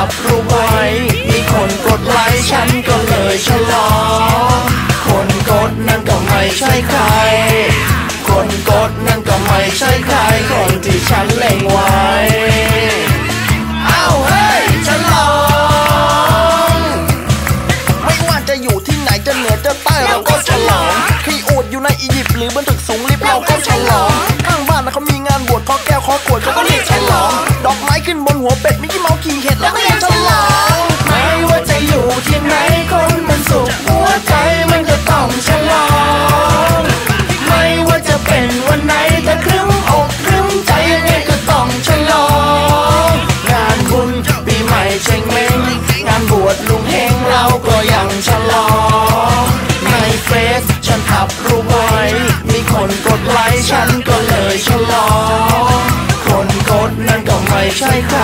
ับรูปไว้ มีคนกดไลค์ฉันก็เลยฉลองคนกดนั่นก็ไม่ใช่ใคร คนกดนั่นก็ไม่ใช่ใคร คนที่ฉันเล็งไว้เอ้าเฮ้ยฉลองไม่ว่าจะอยู่ที่ไหนจะเหนือจะใต้เราก็ฉลองขี่อูดอยู่ในอียิปต์หรือบนตึกสูงลิฟต์เราก็ฉลอง ข้างบ้านนะเขามีงานบวชขอแก้วขอขวดเขาก็เรียกฉลอง ดอกไม้ขึ้นบนหัวเป็ดมิ ใช่ใคร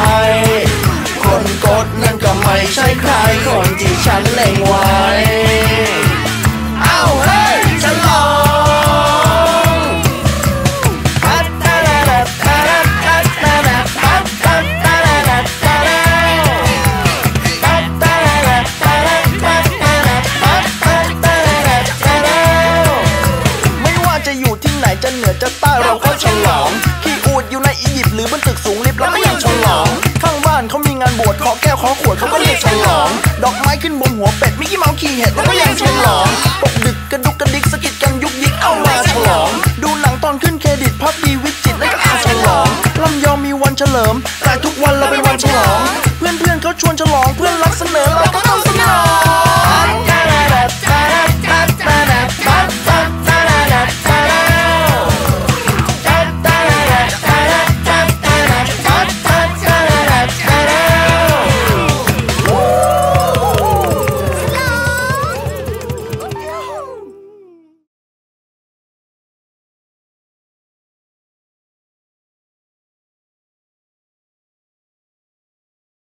คนกดนั่นก็ไม่ใช่ใคร คนที่ฉันเล็งไว้เอ้าเฮ้ยฉลองอัตตะระระตะระอัตตะระอัตตะตะระระตะระอัตตะระระตะระอัตตะระอัตตะตะระตะระไม่ว่าจะอยู่ที่ไหนจะเหนือจะใต้ เป็ดมิกกี้เมาส์ขี่เห็ดเราก็ยังฉลองตกดึกกระดุกกระดิกสะกิดกันยุกยิกเอามาฉลอง ดูหนังตอนขึ้นเครดิตพับดีวิจิตรแล้วก็อาฉลองลำยองมีวันเฉลิมแต่ทุกวันเราเป็นวันฉลอง